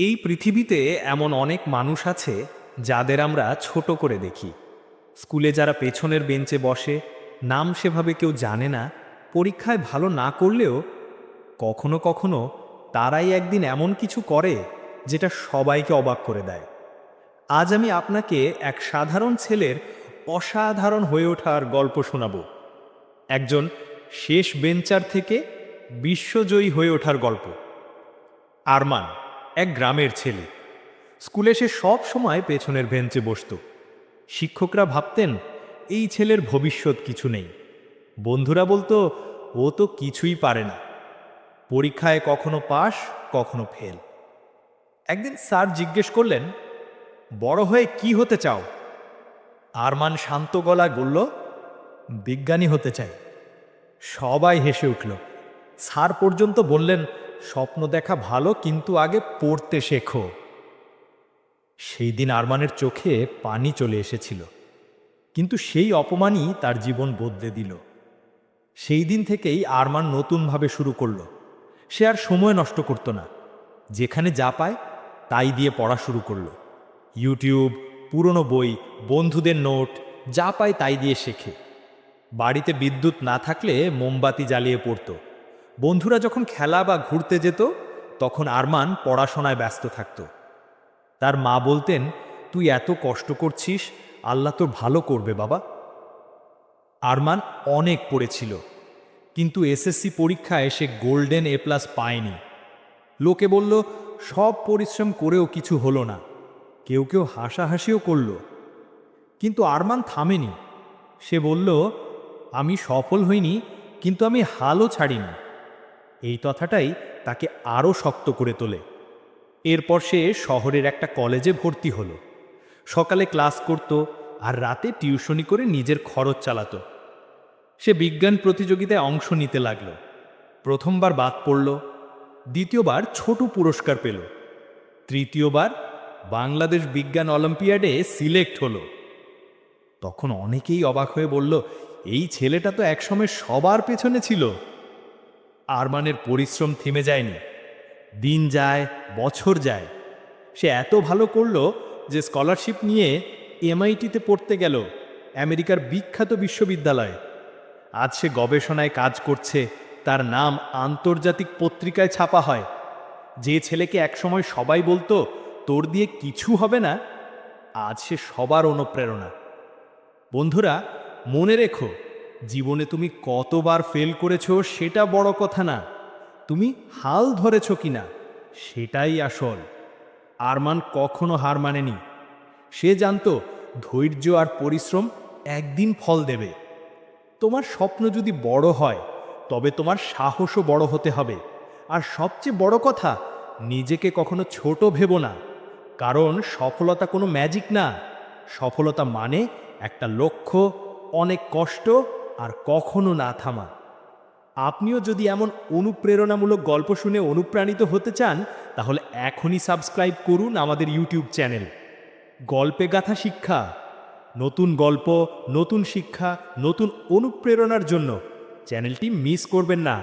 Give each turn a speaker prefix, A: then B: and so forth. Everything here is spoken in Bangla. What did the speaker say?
A: এই পৃথিবীতে এমন অনেক মানুষ আছে যাদের আমরা ছোট করে দেখি। স্কুলে যারা পেছনের বেঞ্চে বসে, নাম সেভাবে কেউ জানে না, পরীক্ষায় ভালো না করলেও কখনো কখনো তারাই একদিন এমন কিছু করে যেটা সবাইকে অবাক করে দেয়। আজ আমি আপনাকে এক সাধারণ ছেলের অসাধারণ হয়ে ওঠার গল্প শোনাব। একজন শেষ বেঞ্চার থেকে বিশ্বজয়ী হয়ে ওঠার গল্প। আরমান। এক গ্রামের ছেলে। স্কুলে সে সব সময় পেছনের বেঞ্চে বসতো। শিক্ষকরা ভাবতেন, এই ছেলের ভবিষ্যৎ কিছু নেই। বন্ধুরা বলতো, ও তো কিছুই পারে না। পরীক্ষায় কখনো পাস কখনো ফেল। একদিন স্যার জিজ্ঞেস করলেন, বড় হয়ে কি হতে চাও? আরমান শান্ত গলায় বলল, বিজ্ঞানী হতে চাই। সবাই হেসে উঠল। স্যার পর্যন্ত বললেন স্বপ্ন দেখা ভালো, কিন্তু আগে পড়তে শেখো। সেই দিন আরমানের চোখে পানি চলে এসেছিল, কিন্তু সেই অপমানই তার জীবন বদলে দিল। সেই দিন থেকেই আরমান নতুনভাবে শুরু করল। সে আর সময় নষ্ট করত না, যেখানে যা পায় তাই দিয়ে পড়া শুরু করল। ইউটিউব, পুরনো বই, বন্ধুদের নোট, যা পায় তাই দিয়ে শেখে। বাড়িতে বিদ্যুৎ না থাকলে মোমবাতি জ্বালিয়ে পড়তো। বন্ধুরা যখন খেলা বা ঘুরতে যেত, তখন আরমান পড়াশোনায় ব্যস্ত থাকত। তার মা বলতেন, তুই এত কষ্ট করছিস, আল্লাহ তোর ভালো করবে বাবা। আরমান অনেক পড়েছিল, কিন্তু এসএসসি পরীক্ষায় সে গোল্ডেন এ প্লাস পায়নি। লোকে বলল, সব পরিশ্রম করেও কিছু হলো না। কেউ কেউ হাসাহাসিও করল। কিন্তু আরমান থামেনি। সে বলল, আমি সফল হইনি, কিন্তু আমি হালও ছাড়িনি। এই কথাটাই তাকে আরও শক্ত করে তোলে। এরপর সে শহরের একটা কলেজে ভর্তি হলো। সকালে ক্লাস করত আর রাতে টিউশনি করে নিজের খরচ চালাতো। সে বিজ্ঞান প্রতিযোগিতায় অংশ নিতে লাগল। প্রথমবার বাদ পড়ল, দ্বিতীয়বার ছোট পুরস্কার পেল। তৃতীয়বার বাংলাদেশ বিজ্ঞান অলিম্পিয়াডে সিলেক্ট হলো। তখন অনেকেই অবাক হয়ে বলল, এই ছেলেটা তো একসময় সবার পেছনে ছিল। আরমানের পরিশ্রম থেমে যায়নি। দিন যায়, বছর যায়। সে এত ভালো করল যে স্কলারশিপ নিয়ে এমআইটিতে পড়তে গেল, আমেরিকার বিখ্যাত বিশ্ববিদ্যালয়ে। আজ সে গবেষণায় কাজ করছে, তার নাম আন্তর্জাতিক পত্রিকায় ছাপা হয়। যে ছেলেকে একসময় সবাই বলতো, তোর দিয়ে কিছু হবে না। আজ সে সবার অনুপ্রেরণা। বন্ধুরা, মনে রেখো জীবনে তুমি কতবার ফেল করেছ সেটা বড় কথা না। তুমি হাল ধরেছো কিনা সেটাই আসল। আরমান কখনো হার মানেনি। সে জানতো ধৈর্য আর পরিশ্রম একদিন ফল দেবে। তোমার স্বপ্ন যদি বড় হয়, তবে তোমার সাহসও বড় হতে হবে। আর সবচেয়ে বড় কথা, নিজেকে কখনো ছোট ভেবো না। কারণ সফলতা কোনো ম্যাজিক না। সফলতা মানে একটা লক্ষ্য, অনেক কষ্ট আর কখনো না থামা। আপনিও যদি এমন অনুপ্রেরণামূলক গল্প শুনে অনুপ্রাণিত হতে চান, তাহলে এখনই সাবস্ক্রাইব করুন আমাদের ইউটিউব চ্যানেল। গল্পে গাথা শিক্ষা, নতুন গল্প, নতুন শিক্ষা, নতুন অনুপ্রেরণার জন্য। চ্যানেলটি মিস করবেন না।